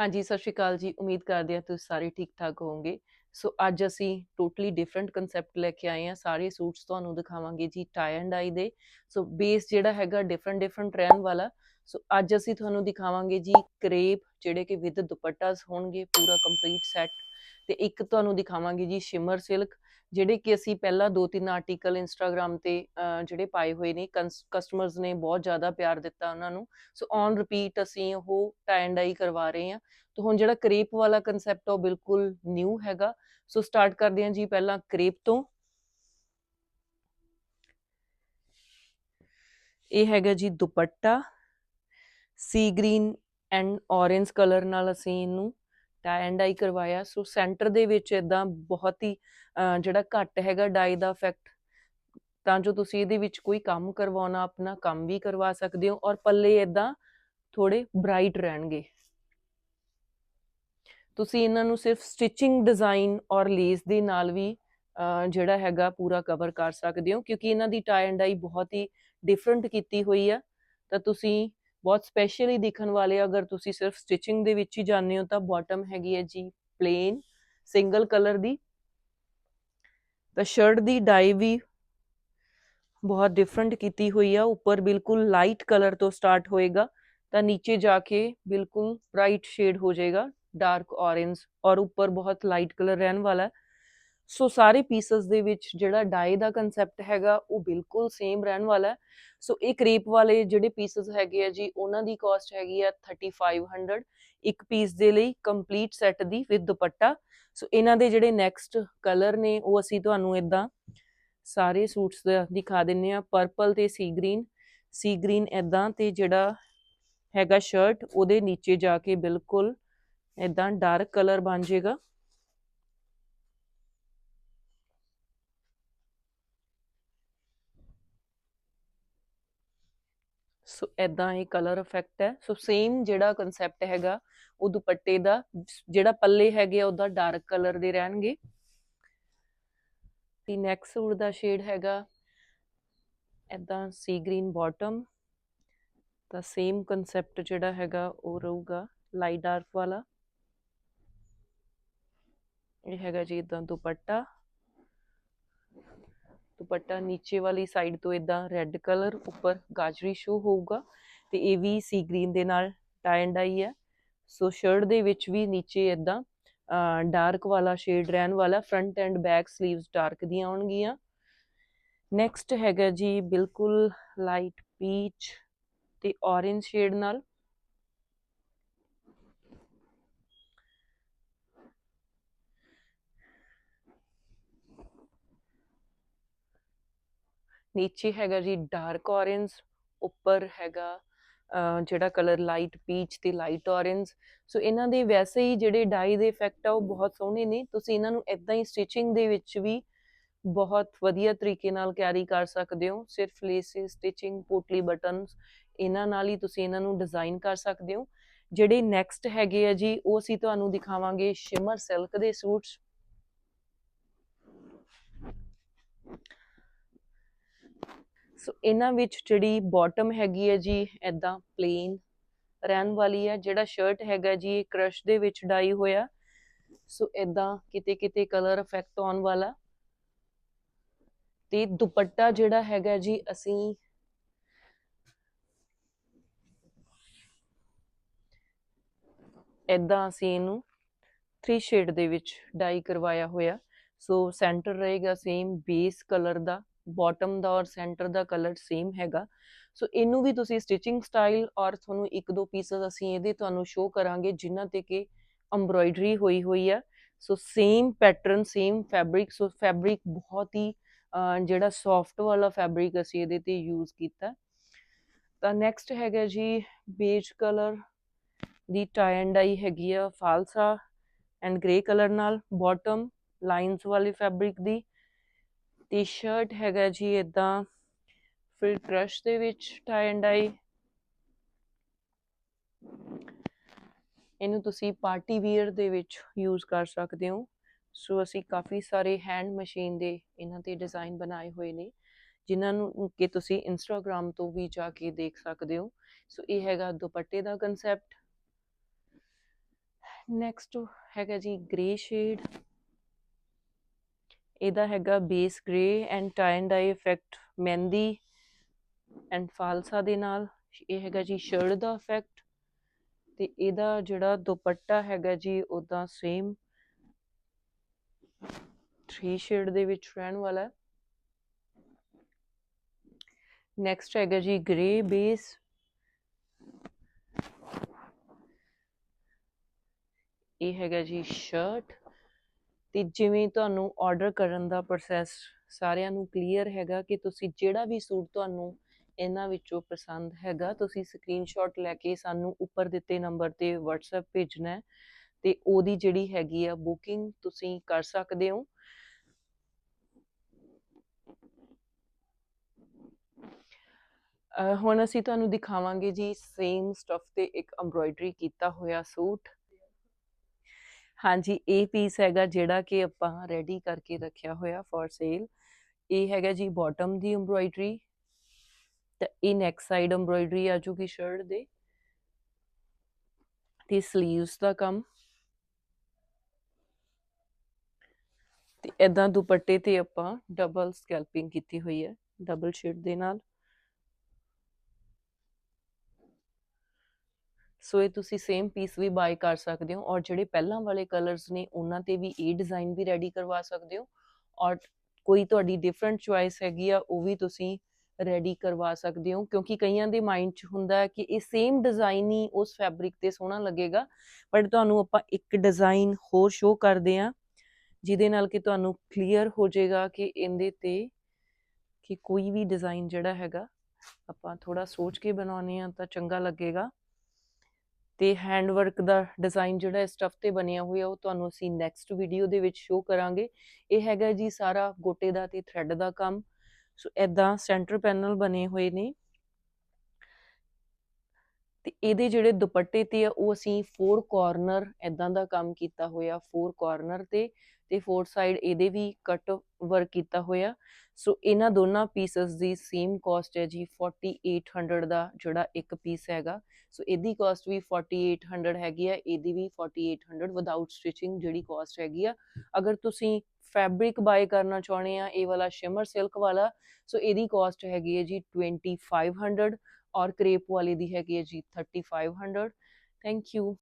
ਹਾਂਜੀ, ਸਤਿ ਸ਼੍ਰੀ ਅਕਾਲ ਜੀ। ਉਮੀਦ ਕਰਦੇ ਹਾਂ ਤੁਸੀਂ ਸਾਰੇ ਠੀਕ ਠਾਕ ਹੋਵੋਗੇ। ਸੋ ਅੱਜ ਅਸੀਂ ਟੋਟਲੀ ਡਿਫਰੈਂਟ ਕਨਸੈਪਟ ਲੈ ਕੇ ਆਏ ਹਾਂ। ਸਾਰੇ ਸੂਟਸ ਤੁਹਾਨੂੰ ਦਿਖਾਵਾਂਗੇ ਜੀ ਟਾਈ ਐਂਡ ਆਈ ਦੇ। ਸੋ ਬੇਸ ਜਿਹੜਾ ਹੈਗਾ ਡਿਫਰੈਂਟ ਡਿਫਰੈਂਟ ਰਹਿਣ ਵਾਲਾ। ਸੋ ਅੱਜ ਅਸੀਂ ਤੁਹਾਨੂੰ ਦਿਖਾਵਾਂਗੇ ਜੀ ਕਰੇਪ, ਜਿਹੜੇ ਕਿ ਵਿਦ ਦੁਪੱਟਾਸ ਹੋਣਗੇ, ਪੂਰਾ ਕੰਪਲੀਟ ਸੈੱਟ ਤੇ ਇੱਕ ਤੁਹਾਨੂੰ ਦਿਖਾਵਾਂਗੇ ਜੀ ਸ਼ਿਮਰ ਸਿਲਕ ਜਿਹੜੇ ਕਿ ਅਸੀਂ ਪਹਿਲਾਂ ਦੋ ਤਿੰਨ ਆਰਟੀਕਲ ਇੰਸਟਾਗ੍ਰam ਤੇ ਜਿਹੜੇ ਪਾਏ ਹੋਏ ਨੇ ਕਸਟਮਰਸ ਨੇ ਬਹੁਤ ਜ਼ਿਆਦਾ ਪਿਆਰ ਦਿੱਤਾ ਉਹਨਾਂ ਨੂੰ। ਸੋ ਔਨ ਰਿਪੀਟ ਅਸੀਂ ਉਹ ਟਾਈ ਐਂਡ ਆਈ ਕਰਵਾ ਰਹੇ ਹਾਂ। ਤਾਂ ਹੁਣ ਜਿਹੜਾ ਕਰੇਪ ਵਾਲਾ ਕਨਸੈਪਟ ਉਹ ਬਿਲਕੁਲ ਨਿਊ ਹੈਗਾ। ਸੋ ਸਟਾਰਟ ਕਰਦੇ ਹਾਂ ਜੀ ਪਹਿਲਾਂ ਕਰੇਪ ਤੋਂ। ਇਹ ਹੈਗਾ ਜੀ dupatta. Sea green and orange colour ਨਾਲ ਅਸੀਂ ਇਹਨੂੰ ਟਾਈ ਐਂਡ ਆਈ ਕਰਵਾਇਆ। ਸੋ ਸੈਂਟਰ ਦੇ ਵਿੱਚ ਇਦਾਂ ਬਹੁਤ ਹੀ ਜਿਹੜਾ ਘੱਟ ਹੈਗਾ ਡਾਈ ਦਾ ਇਫੈਕਟ ਤਾਂ ਜੋ ਤੁਸੀਂ ਇਹਦੇ ਵਿੱਚ ਕੋਈ ਕੰਮ ਕਰਵਾਉਣਾ, ਆਪਣਾ ਕੰਮ ਵੀ ਕਰਵਾ ਸਕਦੇ ਹੋ ਔਰ ਪੱਲੇ ਇਦਾਂ ਥੋੜੇ ਬ੍ਰਾਈਟ ਰਹਿਣਗੇ। ਤੁਸੀਂ ਇਹਨਾਂ ਨੂੰ ਸਿਰਫ ਸਟਿਚਿੰਗ ਡਿਜ਼ਾਈਨ ਔਰ ਲੇਸ ਦੇ ਨਾਲ ਵੀ ਜਿਹੜਾ ਹੈਗਾ ਪੂਰਾ ਕਵਰ ਕਰ ਸਕਦੇ ਹੋ ਕਿਉਂਕਿ ਇਹਨਾਂ ਦੀ ਟਾਈ ਐਂਡ ਆਈ ਬਹੁਤ ਹੀ ਡਿਫਰੈਂਟ ਕੀਤੀ ਹੋਈ ਆ। ਤਾਂ ਤੁਸੀਂ ਬਹੁਤ ਸਪੈਸ਼ਲੀ ਦਿਖਣ ਵਾਲੇ ਆ, ਅਗਰ ਤੁਸੀਂ ਸਿਰਫ ਸਟਿਚਿੰਗ ਦੇ ਵਿੱਚ ਹੀ ਜਾਣਦੇ ਹੋ ਤਾਂ ਬਾਟਮ ਹੈਗੀ ਹੈ ਜੀ ਪਲੇਨ ਸਿੰਗਲ ਕਲਰ ਦੀ ਤਾਂ ਸ਼ਰਟ ਦੀ ਡਾਈ ਵੀ ਬਹੁਤ ਡਿਫਰੈਂਟ ਕੀਤੀ ਹੋਈ ਆ ਉੱਪਰ ਬਿਲਕੁਲ ਲਾਈਟ ਕਲਰ ਤੋਂ ਸਟਾਰਟ ਹੋਏਗਾ ਤਾਂ ਨੀਚੇ ਜਾ ਕੇ ਬਿਲਕੁਲ ਬ੍ਰਾਈਟ ਸ਼ੇਡ ਹੋ ਜਾਏਗਾ ਡਾਰਕ orange ਔਰ ਉੱਪਰ ਬਹੁਤ ਲਾਈਟ ਕਲਰ ਰਹਿਣ ਵਾਲਾ ਹੈ ਸੋ ਸਾਰੇ ਪੀਸਸ ਦੇ ਵਿੱਚ ਜਿਹੜਾ ਡਾਈ ਦਾ ਕਨਸੈਪਟ ਹੈਗਾ, ਉਹ ਬਿਲਕੁਲ ਸੇਮ ਰਹਿਣ ਵਾਲਾ ਹੈ। ਸੋ ਇਹ ਕ੍ਰੇਪ ਵਾਲੇ ਜਿਹੜੇ ਪੀਸਸ ਹੈਗੇ ਆ ਜੀ, ਉਹਨਾਂ ਦੀ ਕਾਸਟ ਹੈਗੀ ਆ 3500 ਇੱਕ ਪੀਸ ਦੇ ਲਈ ਕੰਪਲੀਟ ਸੈੱਟ ਦੀ ਵਿਦ ਦੁਪੱਟਾ। ਸੋ ਇਹਨਾਂ ਦੇ ਜਿਹੜੇ ਨੈਕਸਟ ਕਲਰ ਨੇ, ਉਹ ਅਸੀਂ ਤੁਹਾਨੂੰ ਇਦਾਂ ਸਾਰੇ ਸੂਟਸ ਦਾ ਦਿਖਾ ਦਿੰਨੇ ਆ। ਪਰਪਲ ਤੇ ਸੀ ਗ੍ਰੀਨ ਸੀ ਗ੍ਰੀਨ ਇਦਾਂ ਤੇ ਜਿਹੜਾ ਹੈਗਾ ਸ਼ਰਟ ਉਹਦੇ ਨੀਚੇ ਜਾ ਕੇ ਬਿਲਕੁਲ ਇਦਾਂ ਡਾਰਕ ਕਲਰ ਬਣ ਜਾਏਗਾ ਸੋ ਇਦਾਂ ਇਹ ਕਲਰ ਇਫੈਕਟ ਹੈ। ਸੋ ਸੇਮ ਜਿਹੜਾ ਕਨਸੈਪਟ ਹੈਗਾ, ਉਹ ਦੁਪੱਟੇ ਦਾ, ਜਿਹੜਾ ਪੱਲੇ ਹੈਗੇ ਆ, ਉਹਦਾ ਡਾਰਕ ਕਲਰ ਦੇ ਰਹਿਣਗੇ। ਤੇ ਨੈਕਸਟ ਸੂਟ ਦਾ ਸ਼ੇਡ ਹੈਗਾ ਇਦਾਂ ਸੀ ਗ੍ਰੀਨ ਬਾਟਮ ਤਾਂ ਸੇਮ ਕਨਸੈਪਟ ਜਿਹੜਾ ਹੈਗਾ, ਉਹ ਰਹੂਗਾ ਲਾਈਟ ਡਾਰਕ ਵਾਲਾ। ਇਹ ਹੈਗਾ ਜੀ ਇਦਾਂ ਦੁਪੱਟਾ। ਦੁਪੱਟਾ ਨੀਚੇ ਵਾਲੀ ਸਾਈਡ ਤੋਂ ਇਦਾਂ ਰੈੱਡ ਕਲਰ ਉੱਪਰ ਗਾਜਰੀ ਸ਼ੋ ਹੋਊਗਾ ਤੇ ਇਹ ਵੀ ਸੀ ਗ੍ਰੀਨ ਦੇ ਨਾਲ ਟਾਈ ਐਂਡ ਆਈ ਹੈ। ਸੋ ਸ਼ਰਟ ਦੇ ਵਿੱਚ ਵੀ ਨੀਚੇ ਇਦਾਂ ਡਾਰਕ ਵਾਲਾ ਸ਼ੇਡ ਰਹਿਣ ਵਾਲਾ ਫਰੰਟ ਐਂਡ ਬੈਕ 슬ੀਵਸ ਡਾਰਕ ਦੀਆਂ ਆਉਣਗੀਆਂ ਨੈਕਸਟ ਹੈਗਾ ਜੀ ਬਿਲਕੁਲ ਲਾਈਟ ਪੀਚ ਤੇ orange ਸ਼ੇਡ ਨਾਲ। ਨੀਚੇ ਹੈਗਾ ਜੀ ਡਾਰਕ orange, ਉੱਪਰ ਹੈਗਾ ਜਿਹੜਾ ਕਲਰ ਲਾਈਟ ਪੀਚ ਤੇ ਲਾਈਟ orange ਸੋ ਇਹਨਾਂ ਦੇ ਵੈਸੇ ਹੀ ਜਿਹੜੇ ਡਾਈ ਦੇ ਇਫੈਕਟ ਆ ਉਹ ਬਹੁਤ ਸੋਹਣੇ ਨੇ। ਤੁਸੀਂ ਇਹਨਾਂ ਨੂੰ ਇਦਾਂ ਹੀ ਸਟਿਚਿੰਗ ਦੇ ਵਿੱਚ ਵੀ ਬਹੁਤ ਵਧੀਆ ਤਰੀਕੇ ਨਾਲ ਕੈਰੀ ਕਰ ਸਕਦੇ ਹੋ। ਸਿਰਫ ਲੇਸਿਸ ਸਟਿਚਿੰਗ ਪੋਟਲੀ ਬਟਨਸ ਇਹਨਾਂ ਨਾਲ ਹੀ ਤੁਸੀਂ ਇਹਨਾਂ ਨੂੰ ਡਿਜ਼ਾਈਨ ਕਰ ਸਕਦੇ ਹੋ। ਜਿਹੜੇ ਨੈਕਸਟ ਹੈਗੇ ਆ ਜੀ, ਉਹ ਅਸੀਂ ਤੁਹਾਨੂੰ ਦਿਖਾਵਾਂਗੇ ਸ਼ਿਮਰ ਸਿਲਕ ਦੇ ਸੂਟਸ। ਸੋ ਇਹਨਾਂ ਵਿੱਚ ਜਿਹੜੀ ਬਾਟਮ ਹੈਗੀ ਹੈ ਜੀ ਐਦਾਂ ਪਲੇਨ ਰਹਿਣ ਵਾਲੀ ਹੈ, ਜਿਹੜਾ ਸ਼ਰਟ ਹੈਗਾ ਜੀ ਕ੍ਰਸ਼ ਦੇ ਵਿੱਚ ਡਾਈ ਹੋਇਆ। ਸੋ ਐਦਾਂ ਕਿਤੇ ਕਿਤੇ ਕਲਰ ਇਫੈਕਟ ਆਉਣ ਵਾਲਾ। ਤੇ ਦੁਪੱਟਾ ਜਿਹੜਾ ਹੈਗਾ ਜੀ, ਅਸੀਂ ਐਦਾਂ ਅਸੀਂ ਇਹਨੂੰ 3 ਸ਼ੇਡ ਦੇ ਵਿੱਚ ਡਾਈ ਕਰਵਾਇਆ ਹੋਇਆ। ਸੋ ਸੈਂਟਰ ਰਹੇਗਾ ਸੇਮ ਬੇਸ ਕਲਰ ਦਾ। ਬਾਟਮ ਦਾ ਔਰ ਸੈਂਟਰ ਦਾ ਕਲਰ ਸੇਮ ਹੈਗਾ। ਸੋ ਇਹਨੂੰ ਵੀ ਤੁਸੀਂ ਸਟਿਚਿੰਗ ਸਟਾਈਲ ਔਰ ਤੁਹਾਨੂੰ ਇੱਕ ਦੋ ਪੀਸਸ ਅਸੀਂ ਇਹਦੇ ਤੁਹਾਨੂੰ ਸ਼ੋ ਕਰਾਂਗੇ, ਜਿਨ੍ਹਾਂ ਤੇ ਕਿ ਐਮਬ੍ਰੋਇਡਰੀ ਹੋਈ ਹੋਈ ਆ। So same pattern same fabric so fabric ਬਹੁਤ ਹੀ ਜਿਹੜਾ ਸੌਫਟ ਵਾਲਾ ਫੈਬਰਿਕ ਅਸੀਂ ਇਹਦੇ ਤੇ ਯੂਜ਼ ਕੀਤਾ। ਤਾਂ ਨੈਕਸਟ ਹੈਗਾ ਜੀ ਬੇਜ ਕਲਰ ਦੀ ਟਾਈ ਐਂਡ ਆਈ ਹੈਗੀ ਆ ਫਾਲਸਾ ਐਂਡ ਗ੍ਰੇ ਕਲਰ ਨਾਲ। ਬਾਟਮ ਲਾਈਨਸ ਵਾਲੇ ਫੈਬਰਿਕ ਦੀ। ਟੀ ਸ਼ਰਟ ਹੈਗਾ ਜੀ ਇਦਾਂ ਫਿਰ ਕ੍ਰਸ਼ ਦੇ ਵਿੱਚ ਟਾਈ ਐਂਡ ਆਈ ਇਹਨੂੰ ਤੁਸੀਂ ਪਾਰਟੀ ਵੀਅਰ ਦੇ ਵਿੱਚ ਯੂਜ਼ ਕਰ ਸਕਦੇ ਹੋ। ਸੋ ਅਸੀਂ ਕਾਫੀ ਸਾਰੇ ਹੈਂਡ ਮਸ਼ੀਨ ਦੇ ਇਹਨਾਂ ਤੇ ਡਿਜ਼ਾਈਨ ਬਣਾਏ ਹੋਏ ਨੇ। ਜਿਨ੍ਹਾਂ ਨੂੰ ਕਿ ਤੁਸੀਂ ਇੰਸਟਾਗ੍ਰam ਤੋਂ ਵੀ ਜਾ ਕੇ ਦੇਖ ਸਕਦੇ ਹੋ। ਸੋ ਇਹ ਹੈਗਾ ਦੁਪੱਟੇ ਦਾ ਕਨਸੈਪਟ ਨੈਕਸਟ ਹੈਗਾ ਜੀ ਗ੍ਰੇ ਸ਼ੇਡ ਇਹਦਾ ਹੈਗਾ base grey and tie and dye effect mehndi and ਫਾਲਸਾ ਦੇ ਨਾਲ, ਇਹ ਹੈਗਾ ਜੀ ਸ਼ਰਟ ਦਾ ਇਫੈਕਟ ਤੇ ਇਹਦਾ ਜਿਹੜਾ ਦੁਪੱਟਾ ਹੈਗਾ ਜੀ ਉਦਾਂ ਸੇਮ 3 ਸ਼ੇਡ ਦੇ ਵਿੱਚ ਰਹਿਣ ਵਾਲਾ ਹੈ। ਨੈਕਸਟ ਹੈਗਾ ਜੀ ਗ੍ਰੇ ਬੇਸ ਇਹ ਹੈਗਾ ਜੀ ਸ਼ਰਟ ਤੇ ਜਿਵੇਂ ਤੁਹਾਨੂੰ ਆਰਡਰ ਕਰਨ ਦਾ ਪ੍ਰੋਸੈਸ ਸਾਰਿਆਂ ਨੂੰ ਕਲੀਅਰ ਹੈਗਾ ਕਿ ਤੁਸੀਂ ਜਿਹੜਾ ਵੀ ਸੂਟ ਤੁਹਾਨੂੰ ਇਹਨਾਂ ਵਿੱਚੋਂ ਪਸੰਦ ਹੈਗਾ, ਤੁਸੀਂ ਸਕਰੀਨਸ਼ਾਟ ਲੈ ਕੇ ਸਾਨੂੰ ਉੱਪਰ ਦਿੱਤੇ ਨੰਬਰ ਤੇ WhatsApp ਭੇਜਣਾ ਹੈ ਤੇ ਉਹਦੀ ਜਿਹੜੀ ਹੈਗੀ ਆ ਬੁਕਿੰਗ ਤੁਸੀਂ ਕਰ ਸਕਦੇ ਹੋ। ਹੁਣ ਅਸੀਂ ਤੁਹਾਨੂੰ ਦਿਖਾਵਾਂਗੇ ਜੀ ਸੇਮ ਸਟਫ ਤੇ ਇੱਕ ਐਮਬ੍ਰੋਇਡਰੀ ਕੀਤਾ ਹੋਇਆ ਸੂਟ। ਹਾਂਜੀ, ਇਹ ਪੀਸ ਹੈਗਾ ਜਿਹੜਾ ਕਿ ਆਪਾਂ ਰੈਡੀ ਕਰਕੇ ਰੱਖਿਆ ਹੋਇਆ ਫॉर ਸੇਲ ਇਹ ਹੈਗਾ ਜੀ ਬਾਟਮ ਦੀ ਐਮਬ੍ਰੋਇਡਰੀ ਤੇ ਇਹ ਨੈਕ ਸਾਈਡ ਐਮਬ੍ਰੋਇਡਰੀ ਆ ਜੂਗੀ ਸ਼ਰਟ ਦੇ। ਤੇ 슬ੀਵਸ ਦਾ ਕੰਮ। ਤੇ ਇਦਾਂ ਦੁਪੱਟੇ ਤੇ ਆਪਾਂ ਡਬਲ ਸਕੈਲਪਿੰਗ ਕੀਤੀ ਹੋਈ ਹੈ ਡਬਲ ਸ਼ੇਡ ਦੇ ਨਾਲ। ਸੋ ਇਹ ਤੁਸੀਂ ਸੇਮ ਪੀਸ ਵੀ ਬਾਈ ਕਰ ਸਕਦੇ ਹੋ ਔਰ ਜਿਹੜੇ ਪਹਿਲਾਂ ਵਾਲੇ ਕਲਰਸ ਨੇ ਉਹਨਾਂ ਤੇ ਵੀ ਇਹ ਡਿਜ਼ਾਈਨ ਵੀ ਰੈਡੀ ਕਰਵਾ ਸਕਦੇ ਹੋ ਔਰ ਕੋਈ ਤੁਹਾਡੀ ਡਿਫਰੈਂਟ ਚੁਆਇਸ ਹੈਗੀ ਆ, ਉਹ ਵੀ ਤੁਸੀਂ ਰੈਡੀ ਕਰਵਾ ਸਕਦੇ ਹੋ ਕਿਉਂਕਿ ਕਈਆਂ ਦੇ ਮਾਈਂਡ 'ਚ ਹੁੰਦਾ ਹੈ ਕਿ ਇਹ ਸੇਮ ਡਿਜ਼ਾਈਨ ਹੀ ਉਸ ਫੈਬਰਿਕ ਤੇ ਸੋਹਣਾ ਲੱਗੇਗਾ ਬਟ ਤੁਹਾਨੂੰ ਆਪਾਂ ਇੱਕ ਡਿਜ਼ਾਈਨ ਹੋਰ ਸ਼ੋ ਕਰਦੇ ਆ ਜਿਹਦੇ ਨਾਲ ਕਿ ਤੁਹਾਨੂੰ ਕਲੀਅਰ ਹੋ ਜਾਏਗਾ ਕਿ ਇਹਦੇ ਤੇ ਕਿ ਕੋਈ ਵੀ ਡਿਜ਼ਾਈਨ ਜਿਹੜਾ ਹੈਗਾ, ਆਪਾਂ ਥੋੜਾ ਸੋਚ ਕੇ ਬਣਾਉਨੇ ਆ ਤਾਂ ਚੰਗਾ ਲੱਗੇਗਾ। ਤੇ ਹੈਂਡ ਵਰਕ ਦਾ ਡਿਜ਼ਾਈਨ ਜਿਹੜਾ ਇਸ ਸਟਫ ਤੇ ਬਣਿਆ ਹੋਇਆ, ਉਹ ਤੁਹਾਨੂੰ ਅਸੀਂ ਨੈਕਸਟ ਵੀਡੀਓ ਦੇ ਵਿੱਚ ਸ਼ੋ ਕਰਾਂਗੇ। ਇਹ ਹੈਗਾ ਜੀ ਸਾਰਾ ਗੋਟੇ ਦਾ ਤੇ ਥ੍ਰੈਡ ਦਾ ਕੰਮ। ਸੋ ਐਦਾਂ ਸੈਂਟਰ ਪੈਨਲ ਬਣੇ ਹੋਏ ਨੇ। ਤੇ ਇਹਦੇ ਜਿਹੜੇ ਦੁਪੱਟੇ ਤੇ ਆ, ਉਹ ਅਸੀਂ ਫੋਰ ਕਾਰਨਰ ਐਦਾਂ ਦਾ ਕੰਮ ਕੀਤਾ ਹੋਇਆ ਫੋਰ ਕਾਰਨਰ ਤੇ। ਤੇ ਫੋਰ ਸਾਈਡ ਇਹਦੇ ਵੀ ਕੱਟ ਵਰਕ ਕੀਤਾ ਹੋਇਆ। ਸੋ ਇਹਨਾਂ ਦੋਨਾਂ ਪੀਸਸ ਦੀ ਸੇਮ ਕਾਸਟ ਹੈ ਜੀ 4800 ਦਾ ਜਿਹੜਾ ਇੱਕ ਪੀਸ ਹੈਗਾ। ਸੋ ਇਹਦੀ ਕਾਸਟ ਵੀ 4800 ਹੈਗੀ ਆ, ਇਹਦੀ ਵੀ 4800 ਵਿਦਆਊਟ ਸਟਿਚਿੰਗ ਜਿਹੜੀ ਕਾਸਟ ਹੈਗੀ ਆ। ਅਗਰ ਤੁਸੀਂ ਫੈਬਰਿਕ ਬਾਏ ਕਰਨਾ ਚਾਹੁੰਦੇ ਆ, ਇਹ ਵਾਲਾ ਸ਼ਿਮਰ ਸਿਲਕ ਵਾਲਾ ਸੋ ਇਹਦੀ ਕਾਸਟ ਹੈਗੀ ਹੈ ਜੀ 2500 ਔਰ ਕ੍ਰੇਪ ਵਾਲੇ ਦੀ ਹੈਗੀ ਹੈ ਜੀ 3500 ਥੈਂਕ ਯੂ